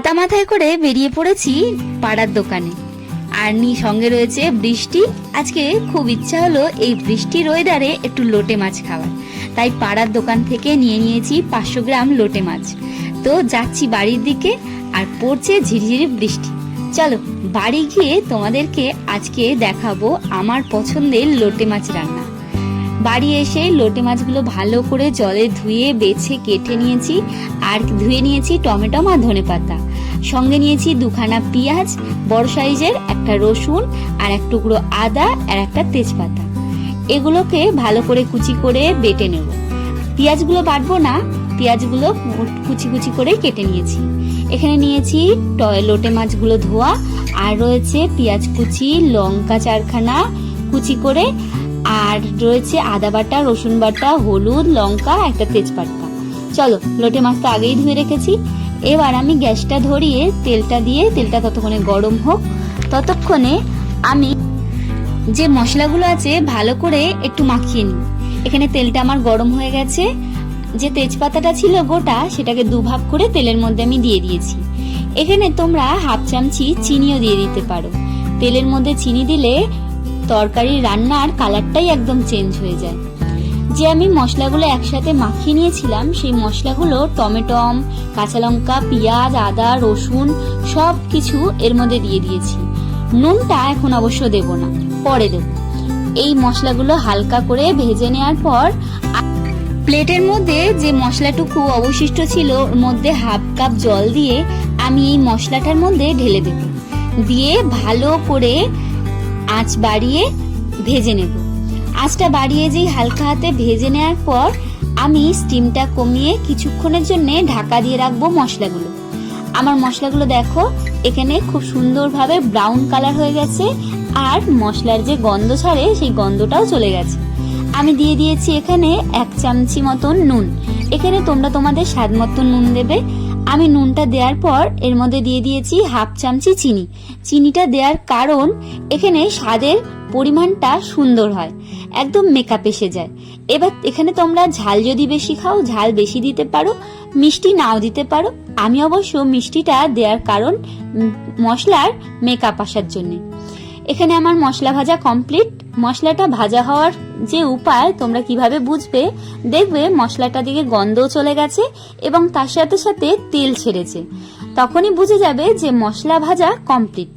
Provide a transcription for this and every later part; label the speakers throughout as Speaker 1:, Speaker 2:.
Speaker 1: ছাতা মাথায় করে বেরিয়ে পড়েছি পাড়ার দোকানে। আর নি সঙ্গে রয়েছে বৃষ্টি। আজকে খুব ইচ্ছা হলো এই বৃষ্টির ওয়েদারে একটু লোটে মাছ খাওয়ার। তাই পাড়ার দোকান থেকে নিয়ে নিয়েছি পাঁচশো গ্রাম লোটে মাছ। তো যাচ্ছি বাড়ির দিকে, আর পড়ছে ঝিরিঝিরি বৃষ্টি। চলো বাড়ি গিয়ে তোমাদেরকে আজকে দেখাবো আমার পছন্দের লোটে মাছ রান্না। বাড়ি এসে লোটে মাছগুলো ভালো করে জলে ধুয়ে, বেছে, কেটে নিয়েছি আর ধুয়ে নিয়েছি টমেটো আর ধনে পাতা। সঙ্গে নিয়েছি দুখানা পেঁয়াজ, বড় সাইজের একটা রসুন আর এক টুকরো আদা আর একটা তেজপাতা। এগুলোকে ভালো করে কুচি করে বেটে নেব। পেঁয়াজগুলো বাটবো না, পেঁয়াজগুলো কুচি কুচি করে কেটে নিয়েছি। এখানে নিয়েছি লোটে মাছগুলো ধোয়া আর রয়েছে পেঁয়াজ কুচি, লঙ্কা চারখানা কুচি করে আর রয়েছে আদা বাটা, রসুন বাটা, হলুদ, লঙ্কা, একটা তেজপাতা। চলো, লোটে মাছ তো আগেই ধুয়ে রেখেছি। এবার আমি গ্যাসটা ধরিয়ে তেলটা দিয়ে, তেলটা ততক্ষণে গরম হোক, ততক্ষণে আমি যে মশলাগুলো আছে ভালো করে একটু মাখিয়ে নিই। এখানে তেলটা আমার গরম হয়ে গেছে। যে তেজপাতাটা ছিল গোটা, সেটাকে দুভাগ করে তেলের মধ্যে আমি দিয়ে দিয়েছি। এখানে তোমরা হাফ চামচি চিনিও দিয়ে দিতে পারো। তেলের মধ্যে চিনি দিলে তরকারি রান্নার কালারটাই একদম চেঞ্জ হয়ে যায়। যে আমি মশলাগুলো একসাথে মাখিয়ে নিয়েছিলাম, সেই মশলাগুলো টমেটম কাঁচা লঙ্কা, পেঁয়াজ, আদা, রসুন সব কিছু এর মধ্যে দিয়ে দিয়েছি। নুনটা এখন অবশ্য দেব না, পরে দেব। এই মশলাগুলো হালকা করে ভেজে নেওয়ার পর, প্লেটের মধ্যে যে মশলাটুকু অবশিষ্ট ছিল, ওর মধ্যে হাফ কাপ জল দিয়ে আমি এই মশলাটার মধ্যে ঢেলে দেব। দিয়ে ভালো করে আঁচ বাড়িয়ে ভেজে নেব। আঁচটা বাড়িয়ে যেই হালকা হাতে ভেজে নেওয়ার পর আমি স্টিমটা কমিয়ে কিছুক্ষণের জন্য ঢাকা দিয়ে রাখব মশলাগুলো। আমার মশলাগুলো দেখো, এখানে খুব সুন্দরভাবে ব্রাউন কালার হয়ে গেছে আর মশলার যে গন্ধ ছাড়ে সেই গন্ধটাও চলে গেছে। আমি দিয়ে দিয়েছি এখানে এক চামচি মতন নুন। এখানে তোমরা তোমাদের স্বাদ মতন নুন দেবে। আমি নুনটা দেওয়ার পর এর মধ্যে দিয়ে দিয়েছি হাফ চামচি চিনি। চিনিটা দেওয়ার কারণ এখানে স্বাদের পরিমাণটা সুন্দর হয়, একদম মেকআপ এসে যায়। এবার এখানে তোমরা ঝাল যদি বেশি খাও, ঝাল বেশি দিতে পারো, মিষ্টি নাও দিতে পারো। আমি অবশ্য মিষ্টিটা দেওয়ার কারণ মশলার মেকআপ আসার জন্যে। এখানে আমার মশলা ভাজা কমপ্লিট মশলাটা ভাজা হওয়ার যে উপায় তোমরা কীভাবে বুঝবে, দেখবে মশলাটা দিকে গন্ধও চলে গেছে এবং তার সাথে সাথে তেল ছেড়েছে। তখনই বুঝে যাবে যে মশলা ভাজা কমপ্লিট।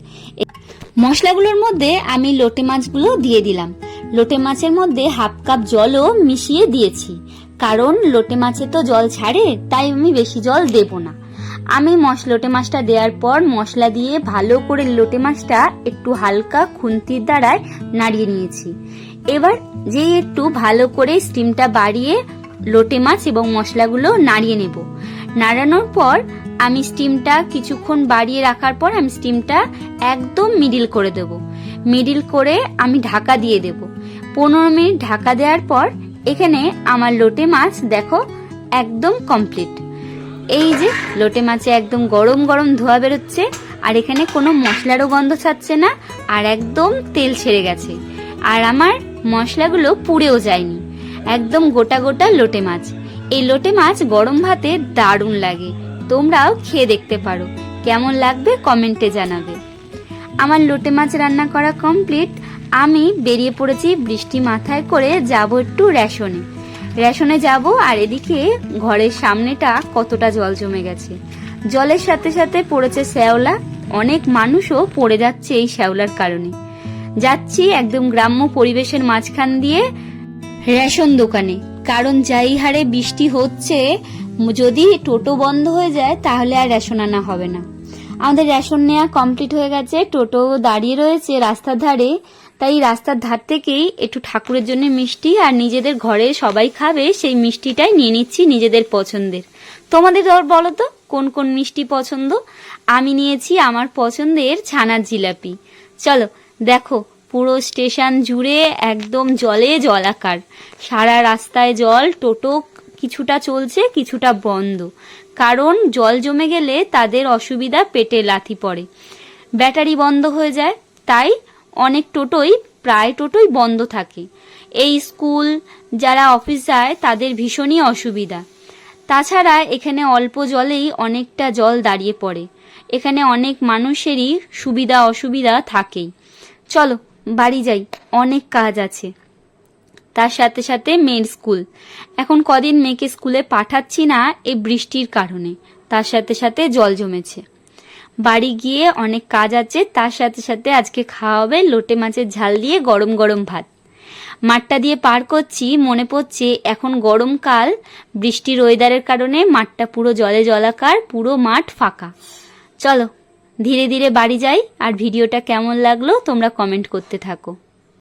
Speaker 1: মশলাগুলোর মধ্যে আমি লোটে মাছগুলো দিয়ে দিলাম। লোটে মাছের মধ্যে হাফ কাপ জলও মিশিয়ে দিয়েছি। কারণ লোটে মাছে তো জল ছাড়ে, তাই আমি বেশি জল দেব না। আমি মশ লোটে মাছটা দেওয়ার পর মশলা দিয়ে ভালো করে লোটে মাছটা একটু হালকা খুন্তির দ্বারায় নাড়িয়ে নিয়েছি। এবার যেই একটু ভালো করে স্টিমটা বাড়িয়ে লোটে মাছ এবং মশলাগুলো নাড়িয়ে নেব। নাড়ানোর পর আমি স্টিমটা কিছুক্ষণ বাড়িয়ে রাখার পর আমি স্টিমটা একদম মিডিল করে দেব। মিডিল করে আমি ঢাকা দিয়ে দেব। পনেরো মিনিট ঢাকা দেওয়ার পর এখানে আমার লোটে মাছ দেখো একদম কমপ্লিট। এই যে, লোটে মাছে একদম গরম গরম ধোয়া বেরোচ্ছে, আর এখানে কোনো মশলারও গন্ধ ছাড়ছে না, আর একদম তেল ছেড়ে গেছে। আর আমার মশলাগুলো পুড়েও যায়নি। একদম গোটা গোটা লোটে মাছ। এই লোটে মাছ গরম ভাতে দারুণ লাগে। তোমরাও খেয়ে দেখতে পারো। কেমন লাগবে কমেন্টে জানাবে। আমার লোটে মাছ রান্না করা কমপ্লিট। আমি বেরিয়ে পড়েছি বৃষ্টি মাথায় করে, যাব একটু রেশনে। রেশনে যাব আর এদিকে ঘরের সামনেটা কতটা জল জমে গেছে। জলের সাথে সাথে পড়েছে শ্যাওলা। অনেক মানুষও পড়ে যাচ্ছে এই শ্যাওলার কারণে। যাচ্ছি একদম গ্রাম্য পরিবেশের মাঝখান দিয়ে রেশন দোকানে। কারণ যাই হারে বৃষ্টি হচ্ছে, যদি টোটো বন্ধ হয়ে যায় তাহলে আর রেশন আনা হবে না। আমাদের রেশন নেওয়া কমপ্লিট হয়ে গেছে, টোটো দাঁড়িয়ে রয়েছে রাস্তার ধারে। তাই রাস্তার ধার থেকেই একটু ঠাকুরের জন্য মিষ্টি আর নিজেদের ঘরে সবাই খাবে, সেই মিষ্টিটাই নিয়ে নিচ্ছি নিজেদের পছন্দের। তোমাদের বলো তো, কোন কোন মিষ্টি পছন্দ? আমি নিয়েছি আমার পছন্দের ছানার জিলাপি। চলো, দেখো, পুরো স্টেশন জুড়ে একদম জলে জলাকার। সারা রাস্তায় জল, টোটো কিছুটা চলছে, কিছুটা বন্ধ। কারণ জল জমে গেলে তাদের অসুবিধা পেটে লাথি পড়ে। ব্যাটারি বন্ধ হয়ে যায়, তাই অনেক টোটোই, প্রায় টোটোই বন্ধ থাকে। এই স্কুল, যারা অফিস যায়, তাদের ভীষণই অসুবিধা। তাছাড়া এখানে অল্প জলেই অনেকটা জল দাঁড়িয়ে পড়ে। এখানে অনেক মানুষেরই সুবিধা অসুবিধা থাকেই। চলো, বাড়ি যাই, অনেক কাজ আছে। তার সাথে সাথে মেয়ের স্কুল। এখন কদিন মেয়েকে স্কুলে পাঠাচ্ছি না এই বৃষ্টির কারণে। তার সাথে সাথে জল জমেছে। বাড়ি গিয়ে অনেক কাজ আছে, তার সাথে সাথে আজকে খাওয়া হবে লোটে মাছের ঝাল দিয়ে গরম গরম ভাত। মাঠটা দিয়ে পার করছি, মনে পড়ছে এখন গরমকাল বৃষ্টির ওয়েদারের কারণে মাঠটা পুরো জলে জলাকার, পুরো মাঠ ফাঁকা। চলো, ধীরে ধীরে বাড়ি যাই, আর ভিডিওটা কেমন লাগল তোমরা কমেন্ট করতে থাকো।